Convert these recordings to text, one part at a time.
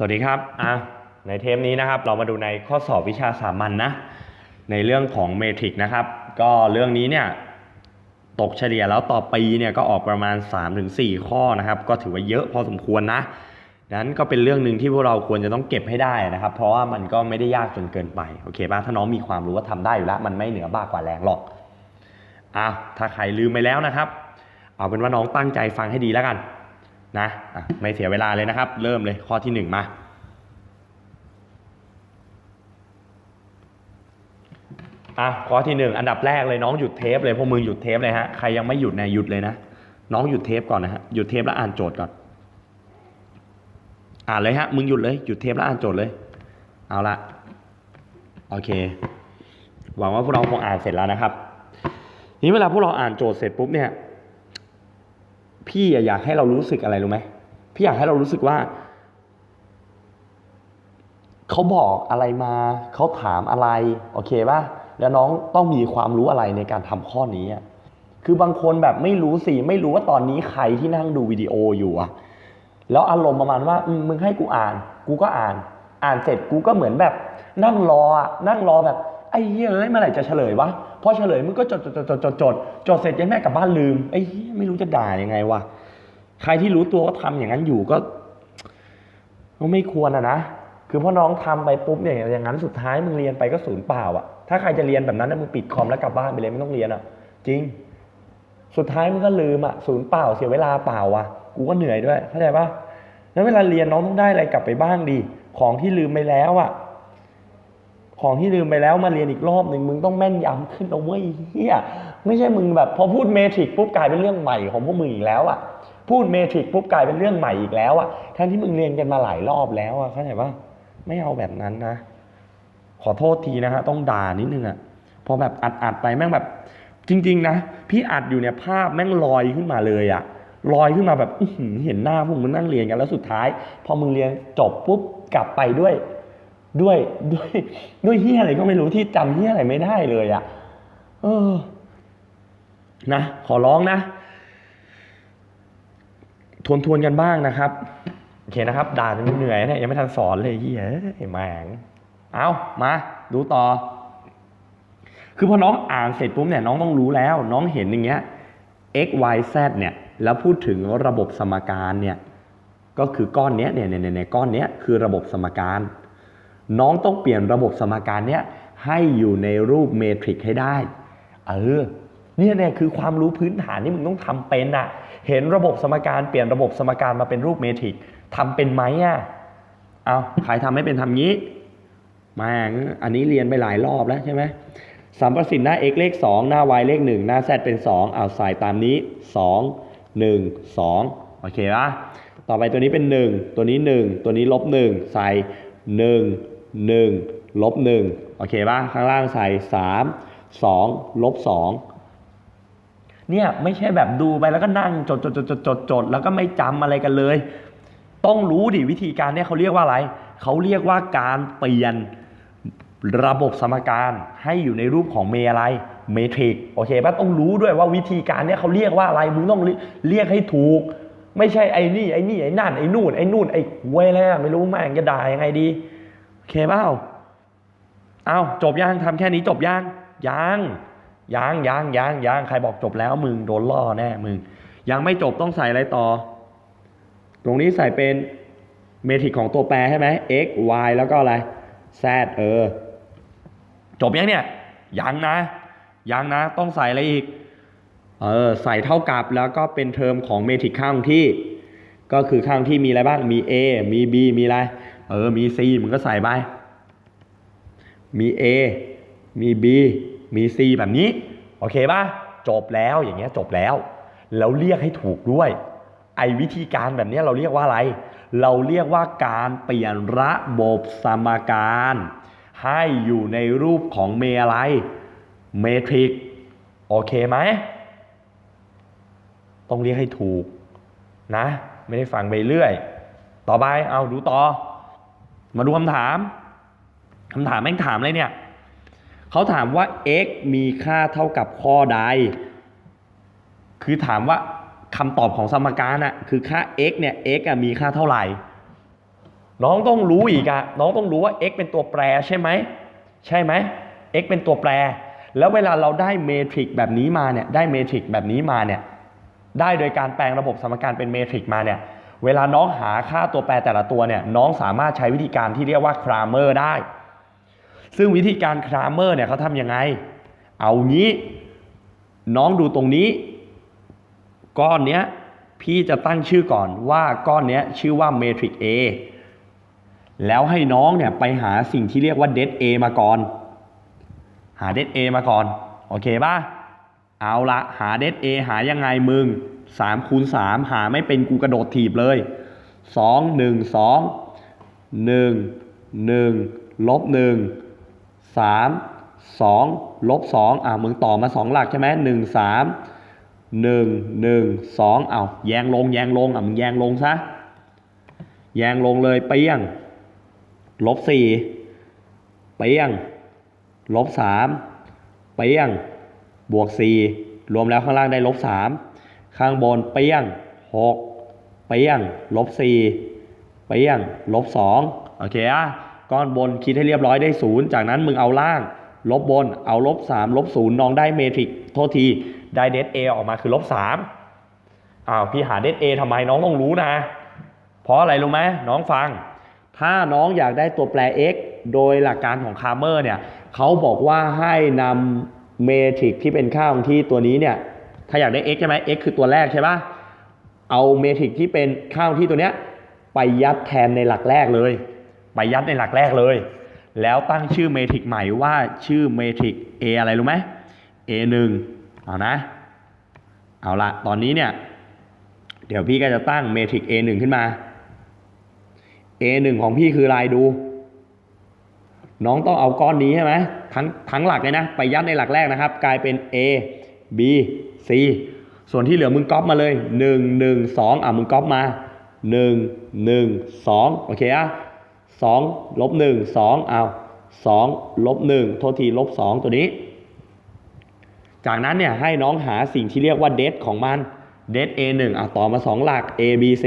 สวัสดีครับอะในเทปนี้นะครับเรามาดูในข้อสอบวิชาสามัญนนะในเรื่องของเมทริกนะครับ ก็เรื่องนี้เนี่ยตกเฉลี่ยแล้วต่อปีเนี่ยก็ออกประมาณ 3-4 ข้อนะครับ ก็ถือว่าเยอะพอสมควรนะดังนั้นก็เป็นเรื่องหนึ่งที่พวกเราควรจะต้องเก็บให้ได้นะครับ เพราะว่ามันก็ไม่ได้ยากจนเกินไปโอเคป่ะถ้าน้องมีความรู้ว่าทำได้อยู่แล้วมันไม่เหนือบ้ากว่าแรงหรอกอะถ้าใครลืมไปแล้วนะครับ เอาเป็นว่าน้องตั้งใจฟังให้ดีแล้วกันนะะไม่เสียเวลาเลยนะครับ เริ่มเลยข้อที่หนึ่งมา อะข้อที่หนึ่งอันดับแรกเลยน้องหยุดเทปเลยพวกมึงหยุดเทปเลยฮะใครยังไม่หยุดเนี่ยหยุดเลยนะน้องหยุดเทปก่อนนะฮะหยุดเทปแล้วอ่านโจทย์ก่อน อ่านเลยฮะมึงหยุดเลยหยุดเทปแล้วอ่านโจทย์เลย เอาละโอเค หวังว่าพวกเราคงอ่านเสร็จแล้วนะครับนี้เวลาพวกเราอ่านโจทย์เสร็จปุ๊บเนี่ย พี่อยากให้เรารู้สึกอะไรรู้ไหมพี่อยากให้เรารู้สึกว่าเขาบอกอะไรมา เขาถามอะไร โอเคป่ะ แล้วน้องต้องมีความรู้อะไรในการทำข้อนี้คือบางคนแบบไม่รู้สิไม่รู้ว่าตอนนี้ใครที่นั่งดูวิดีโออยู่อะแล้วอารมณ์ประมาณว่ามึงให้กูอ่าน กูก็อ่าน อ่านเสร็จกูก็เหมือนแบบ นั่งรอนั่งรอแบบไอ้เฮ้ยเอ้ยเมื่อไหร่จะเฉลยวะพอเฉลยมึงก็จดจดจดจดจดจดเสร็จยังแม่กลับบ้านลืมไอ้เหี้ยไม่รู้จะด่ายังไงวะใครที่รู้ตัวว่าทำอย่างนั้นอยู่ก็ไม่ควรอะนะคือพอน้องทำไปปุ๊บเนี่ยอย่างนั้นสุดท้ายมึงเรียนไปก็ศูนย์เปล่าอะ ถ้าใครจะเรียนแบบนั้นนะมึงปิดคอมแล้วกลับบ้านไปเลยไม่ต้องเรียนอะ จริง สุดท้ายมึงก็ลืมอะศูนย์เปล่าเสียเวลาเปล่าอะกูก็เหนื่อยด้วยเข้าใจปะแล้วเวลาเรียนน้องต้องได้อะไรกลับไปบ้างดี ของที่ลืมไปแล้วอะ ของที่ลืมไปแล้วมาเรียนอีกรอบหนึ่งมึงต้องแม่นยำขึ้นเอาไว้ยเฮียไม่ใช่มึงแบบ พอพูดเมทริกปุ๊บกลายเป็นเรื่องใหม่ของพวกมึงอีกแล้วอะ พูดเมทริกปุ๊บกลายเป็นเรื่องใหม่อีกแล้วอะทั้งที่มึงเรียนกันมาหลายรอบแล้วอะเข้าใจปะไม่เอาแบบนั้นนะ ขอโทษทีนะฮะต้องด่านิดนึงอะพอแบบอัดอัดๆไปแม่งแบบ จริง ๆ นะ พี่อัดอยู่เนี่ยภาพแม่งลอยขึ้นมาเลยอะลอยขึ้นมาแบบเห็นหน้าพวกมึงนั่งเรียนกันแล้วสุดท้าย พอมึงเรียนจบปุ๊บกลับไปด้วย ด้วยด้วยด้วยเฮียอะไรก็ไม่รู้ที่จำเฮียอะไรไม่ได้เลยอะเออ นะขอร้องนะทวนทวนๆกันบ้างนะครับ โอเคนะครับ ด่าจนเหนื่อยเนี่ยยังไม่ทันสอนเลยเฮียไอ้แม่ง เอามาดูต่อ คือพอน้องอ่านเสร็จปุ๊บเนี่ยน้องต้องรู้แล้ว น้องเห็นอย่างเงี้ย x y z เนี่ยแล้วพูดถึงระบบสมการเนี่ยก็คือก้อนเนี้ยเนี่ยเนี่ยเนี่ยก้อนเนี้ยคือระบบสมการ น้องต้องเปลี่ยนระบบสมการเนี้ยให้อยู่ในรูปเมทริกให้ได้เออเนี่ยเนี่ยคือความรู้พื้นฐานที่มึงต้องทำเป็นอะเห็นระบบสมการเปลี่ยนระบบสมการมาเป็นรูปเมทริกทำเป็นไหมอะเอาใครทำไม่เป็นทำงี้ ม่งอันนี้เรียนไปหลายรอบแล้วใช่ไหมสามประสิทธิ์หน้า x เลข 2 หน้า y เลข 1 หน้า z เป็น 2 เอาใส่ตามนี้ 2 1 2 โอเคปะต่อไปตัวนี้เป็น 1 ตัวนี้ 1 ตัวนี้ลบ 1 ใส่ 1 1 ลบ 1 โอเคปะข้างล่างใส่ 3 2 ลบ 2 เนี่ยไม่ใช่แบบดูไปแล้วก็นั่งจดจดจดจดจดจดแล้วก็ไม่จำอะไรกันเลย ต้องรู้ดิวิธีการเนี่ยเขาเรียกว่าอะไร เขาเรียกว่าการเปลี่ยน ระบบสมการให้อยู่ในรูปของเมอะไรเมทริกโอเคป่ะต้องรู้ด้วยว่าวิธีการเนี่ยเขาเรียกว่าอะไรมึงต้องเรียกให้ถูก ไม่ใช่ไอ้นี่ไอ้นี่ไอ้นั่นไอ้นู่นไอ้นู่นไอ้หวยแล้วไม่รู้แม่งจะด่ายังไงดีโอเคเปล่าเอาจบยังทำแค่นี้จบยังยังยังยังยังยังใครบอกจบแล้วมึงโดนล่อแน่มึง ยังไม่จบต้องใส่อะไรต่อ ตรงนี้ใส่เป็นเมทริกของตัวแปรใช่ไหม x y แล้วก็อะไร z เออ จบยังเนี่ยยังนะยังนะ ต้องใส่อะไรอีก เออใส่เท่ากับแล้วก็เป็นเทอมของเมทริกข้างที่ ก็คือข้างที่มีอะไรบ้าง มี a มี b มีอะไร เออ มี c มึงก็ใส่ไป มี a มี b มี c แบบนี้ โอเคป่ะ จบแล้วอย่างเงี้ยจบแล้ว แล้วเรียกให้ถูกด้วย ไอ้วิธีการแบบนี้เราเรียกว่าอะไร เราเรียกว่าการเปลี่ยนระบบสมการ ให้อยู่ในรูปของเมอะไรเมทริกโอเคไหม ต้องเรียกให้ถูกนะ ไม่ได้ฟังไปเรื่อย ต่อไปเอาดูต่อ มาดูคำถามคำถามแม่งถามอะไรเนี่ยเขาถามว่า x มีค่าเท่ากับข้อใด คือถามว่าคำตอบของสมการอะคือค่า x เนี่ย x อะมีค่าเท่าไหร่ น้องต้องรู้อีกอะน้องต้องรู้ว่า x เป็นตัวแปรใช่ไหมใช่ไหม x เป็นตัวแปร แล้วเวลาเราได้เมทริกแบบนี้มาเนี่ยได้เมทริกแบบนี้มาเนี่ยได้โดยการแปลงระบบสมการเป็นเมทริกมาเนี่ยเวลาน้องหาค่าตัวแปรแต่ละตัวเนี่ยน้องสามารถใช้วิธีการที่เรียกว่าครามเมอร์ได้ ซึ่งวิธีการครามเมอร์เนี่ยเขาทำยังไง เอางี้น้องดูตรงนี้ ก้อนเนี้ยพี่จะตั้งชื่อก่อนว่าก้อนเนี้ยชื่อว่าเมทริก A แล้วให้น้องเนี่ยไปหาสิ่งที่เรียกว่าเด A มาก่อน หาเด A มาก่อน โอเคป่ะ เอาละหาเด A หายังไงมึง3คูณ3หาไม่เป็นกูกระโดดถีบเลย 2 1 2 1 1ลบ1 3 2ลบ2อะมึงต่อมา 2 หลักใช่ไหม1 3 1 1 2เอาแยงลงแยงลงอะมึงแยงลงซะแยงลงเลยเปี้ยง ลบสี่เปียงลบสามเปียงบวกสี่รวมแล้วข้างล่างได้ลบสามข้างบนเปียงหกเปียงลบสี่เปียงลบสองโอเคอะก้อนบนคิดให้เรียบร้อยได้ศูนย์จากนั้นมึงเอาล่าง ลบบนเอาลบสามลบศูนย์น้องได้เมทริกโทษทีได้เดทเอออกมาคือลบสามอ้าวพี่หาเดทเอทำไมน้องต้องรู้นะ เพราะอะไรรู้ไหมน้องฟัง ถ้าน้องอยากได้ตัวแปร x โดยหลักการของคาร์เมอร์เนี่ยเขาบอกว่าให้นำเมทริกที่เป็นค่าของที่ตัวนี้เนี่ยถ้าอยากได้ x ใช่ไหม x คือตัวแรกใช่ปะเอาเมทริกที่เป็นค่าของที่ตัวเนี้ยไปยัดแทนในหลักแรกเลย ไปยัดในหลักแรกเลย แล้วตั้งชื่อเมทริกใหม่ว่าชื่อเมทริก a อะไรรู้ไหม a 1เอานะ เอาละตอนนี้เนี่ย เดี๋ยวพี่ก็จะตั้งเมทริก a 1ขึ้นมา a 1 ของพี่คืออะไรดู น้องต้องเอาก้อนนี้ใช่ไหมทั้งทั้งหลักเลยนะ ไปยัดในหลักแรกนะครับ กลายเป็น a b c ส่วนที่เหลือมึงก๊อปมาเลย 1 1 2 อะมึงก๊อปมา 1 1 2 โอเคอะ2ลบ1 2เอา2ลบ1โทษทีลบ 2 ตัวนี้ จากนั้นเนี่ยให้น้องหาสิ่งที่เรียกว่าเดทของมันเดท a 1 อะต่อมา 2 หลัก a b c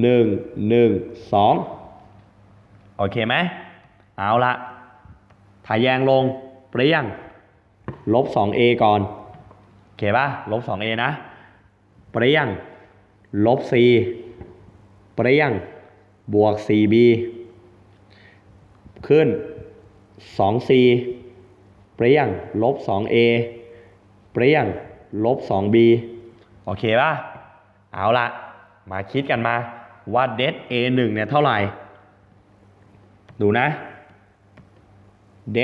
หนึ่งหนึ่งสองโอเคไหมเอาละถ่ายแยงลงเปรี้ยงลบ 2a ก่อนโอเคป่ะลบ 2a นะ เปรี้ยงลบ c เปรี้ยงบวก 4b ขึ้น 2c เปรี้ยงลบ 2a เปรี้ยงลบ 2b โอเคป่ะเอาละมาคิดกันมา ว่าเด a 1เนี่ยเท่าไหร่ ดูนะเด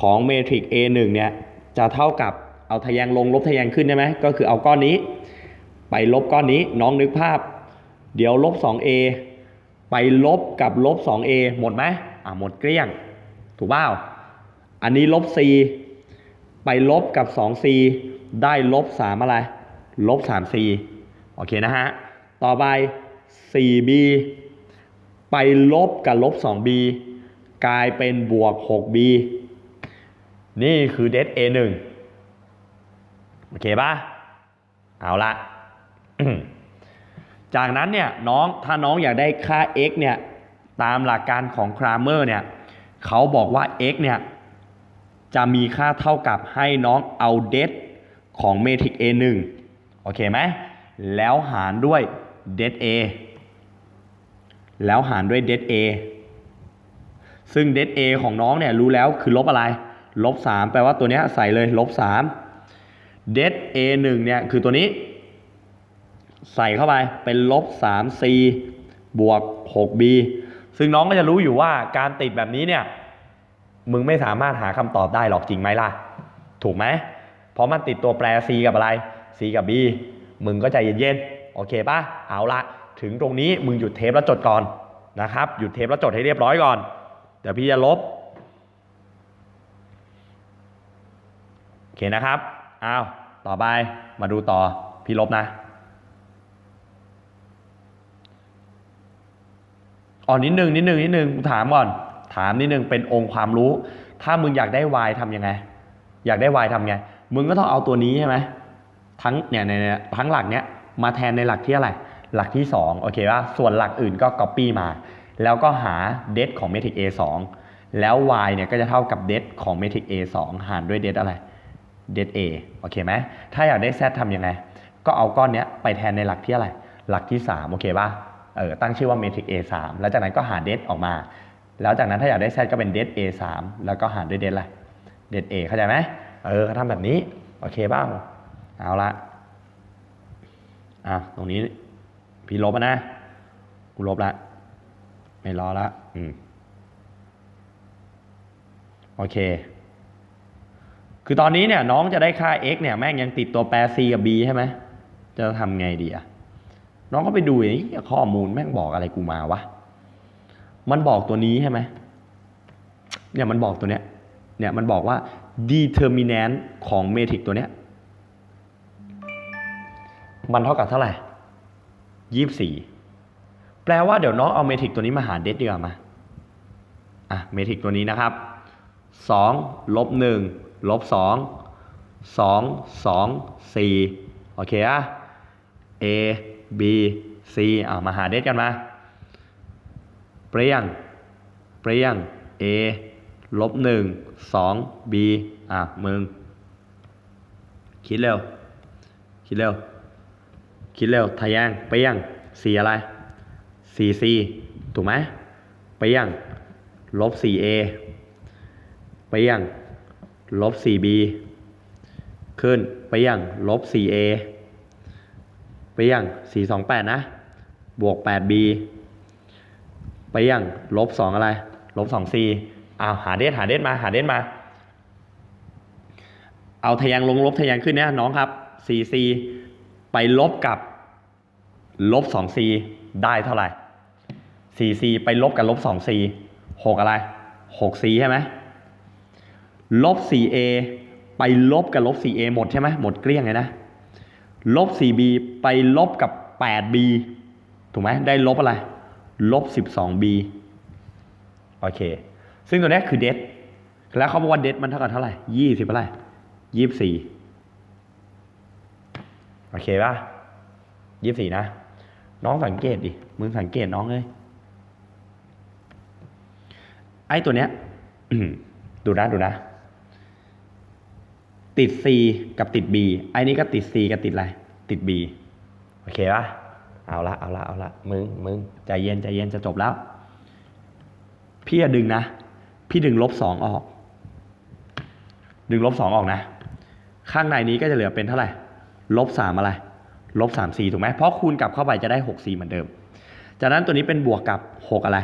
ของเมทริก a 1เนี่ยจะเท่ากับเอาทะแยงลงลบทะแยงขึ้นใช่ไหมก็คือเอาก้อนนี้ ไปลบก้อนนี้น้องนึกภาพ เดี๋ยวลบ 2a ไปลบกับลบ 2a หมดไหมอะหมดเกลี้ยง ถูกเปล่าอันนี้ลบ c ไปลบกับ 2c ได้ลบ 3 อะไร ลบ 3c โอเคนะฮะ ต่อไป 4b ไปลบกับลบ 2b กลายเป็นบวก 6b นี่คือเด a 1 โอเคปะเอาละจากนั้นเนี่ยน้องถ้าน้องอยากได้ค่า x เนี่ยตามหลักการของครามเมอร์เนี่ยเขาบอกว่า x เนี่ยจะมีค่าเท่ากับให้น้องเอาเดของเมทริก a 1 โอเคไหม แล้วหารด้วย เด a แล้วหารด้วยเด a ซึ่งเด a ของน้องเนี่ยรู้แล้วคือลบอะไร ลบ 3 แปลว่าตัวนี้ใส่เลยลบ3เด a 1เนี่ยคือตัวนี้ ใส่เข้าไปเป็นลบ 3c บวก 6b ซึ่งน้องก็จะรู้อยู่ว่าการติดแบบนี้เนี่ยมึงไม่สามารถหาคำตอบได้หรอกจริงไหมล่ะ ถูกไหมเพราะมันติดตัวแปร c กับอะไร c กับ b มึงก็ใจเย็นๆ โอเคปะเอาละถึงตรงนี้มึงหยุดเทปแล้วจดก่อนนะครับ หยุดเทปแล้วจดให้เรียบร้อยก่อน เดี๋ยวพี่จะลบ โอเคนะครับ อ้าว ต่อไปมาดูต่อ พี่ลบนะอ๋อนนิดนึงนิดนึงนิดนึงถามก่อน ถามนิดนึงเป็นองค์ความรู้ ถ้ามึงอยากได้ y ทำยังไง อยากได้ y ทำไง มึงก็ต้องเอาตัวนี้ใช่ไหมทั้งเนี่ยเนี่ยเนี่ยทั้งหลักเนี้ย มาแทนในหลักที่อะไรหลักที่ 2 โอเคป่ะส่วนหลักอื่นก็ Copy มา แล้วก็หาเดทของ Matrix A 2แล้ว y เนี่ยก็จะเท่ากับเดทของ Matrix A 2หารด้วยเดทอะไรเดท A โอเคไหมถ้าอยากได้ z ทำยังไง ก็เอาก้อนเนี้ยไปแทนในหลักที่อะไร หลักที่ 3 โอเคป่ะเออตั้งชื่อว่า Matrix A 3แล้วจากนั้นก็หาเดทออกมา แล้วจากนั้นถ้าอยากได้ z ก็เป็นเดท A 3แล้วก็หารด้วยเดทอะไรเดท A เข้าใจไหมเออเขาทำแบบนี้ โอเคบ้างเอาละ อะตรงนี้พี่ลบนะ กูลบละไม่รอละอืมโอเค คือตอนนี้เนี่ยน้องจะได้ค่า x เนี่ยแม่งยังติดตัวแปร c กับ b ใช่ไหม จะทำไงดีอะน้องก็ไปดูไอ้ข้อมูลแม่งบอกอะไรกูมาวะ มันบอกตัวนี้ใช่ไหม เนี่ยมันบอกตัวเนี้ย เนี่ยมันบอกว่า determinant ของเมทริกตัวเนี้ย มันเท่ากับเท่าไหร่ยี่สิบสี่แปลว่าเดี๋ยวน้องเอาเมทริกตัวนี้มาหารเดทดีกว่ามาอะเมทริกตัวนี้นะครับสองลบหนึ่งลบสองสองสองสี่โอเคอะ A B C อะมาหาเดทกันมา เปรี้ยง เปรี้ยง A ลบหนึ่งสอง B อะมึง คิดเร็ว คิดเร็ว คิดเร็วทะแยงเปรี้ยงสี่อะไรสี่ซีถูกไหมเปรี้ยงลบสี่เอเปรี้ยงลบสี่บีขึ้นเปรี้ยงลบสี่เอเปรี้ยงสี่สองแปดนะ บวกแปดบีเปรี้ยงลบสองอะไรลบสองซีอ้าวหาเดทหาเดทมาหาเดทมา เอาทะแยงลงลบทะแยงขึ้นเนี่ยน้องครับ 4c ไปลบกับ ลบ 2c ได้เท่าไหร่ 4c ไปลบกับลบ 2c 6 อะไร 6c ใช่ไหมลบ 4a ไปลบกับลบ 4a หมดใช่ไหมหมดเกลี้ยงเลยนะ ลบ 4b ไปลบกับ 8b ถูกไหมได้ลบอะไร ลบ 12b โอเค ซึ่งตัวนี้คือเดทแล้วเขาบอกว่าเดทมันเท่ากับเท่าไหร่20อะไรยี่สิบสี่โอเคป่ะยี่สิบสี่นะ น้องสังเกตดิ มึงสังเกตน้องเลยไอ้ตัวเนี้ยดูนะดูนะ ติด C กับติด B ไอ้นี้ก็ติด C กับติดอะไร ติด B โอเคปะเอาละเอาละเอาละมึงมึงใจเย็นใจเย็นจะจบแล้ว พี่จะดึงนะ พี่ดึงลบสองออก ดึงลบสองออกนะ ข้างในนี้ก็จะเหลือเป็นเท่าไหร่ ลบสามอะไร ลบสามสี่ถูกไหมเพราะคูณกลับเข้าไปจะได้หกสี่เหมือนเดิม จากนั้นตัวนี้เป็นบวกกับหกอะไร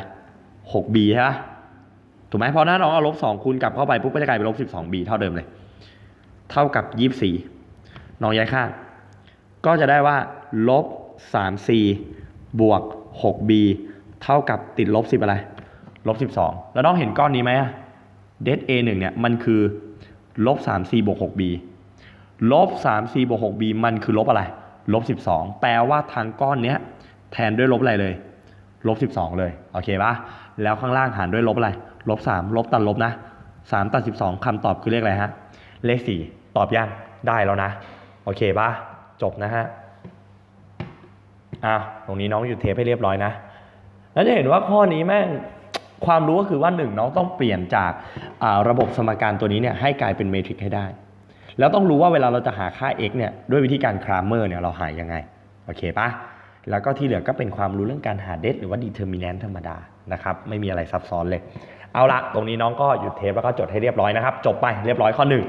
หกบีใช่ปะถูกไหมเพราะถ้าน้องเอาลบสองคูณกลับเข้าไปปุ๊บก็จะกลายเป็นลบสิบสองบีเท่าเดิมเลย เท่ากับยี่สี่น้องย้ายข้างก็จะได้ว่าลบสามสี่บวกหกบีเท่ากับติดลบสิบอะไรลบสิบสองแล้วน้องเห็นก้อนนี้ไหมอะเดท A หนึ่งเนี่ยมันคือลบสาม c บวกหก b ลบสาม c บวกหก b มันคือลบอะไร ลบสิบสองแปลว่าทางก้อนเนี้ยแทนด้วยลบอะไรเลย ลบสิบสองเลย โอเคปะแล้วข้างล่างหารด้วยลบอะไร ลบสามลบตัดลบนะสามตัดสิบสองคำตอบคือเลขอะไรฮะ เลขสี่ตอบยังได้แล้วนะ โอเคปะจบนะฮะอะตรงนี้น้องหยุดเทปให้เรียบร้อยนะ แล้วจะเห็นว่าข้อนี้แม่งความรู้ก็คือว่าหนึ่งน้องต้องเปลี่ยนจากระบบสมการตัวนี้เนี่ยให้กลายเป็นเมทริกให้ได้ แล้วต้องรู้ว่าเวลาเราจะหาค่า x เนี่ยด้วยวิธีการครามเมอร์เนี่ยเราหายังไงโอเคปะแล้วก็ที่เหลือก็เป็นความรู้เรื่องการหาเดทหรือว่าดีเทอร์มินแนนต์ธรรมดานะครับไม่มีอะไรซับซ้อนเลย เอาละตรงนี้น้องก็หยุดเทปแล้วก็จดให้เรียบร้อยนะครับ จบไปเรียบร้อยข้อหนึ่ง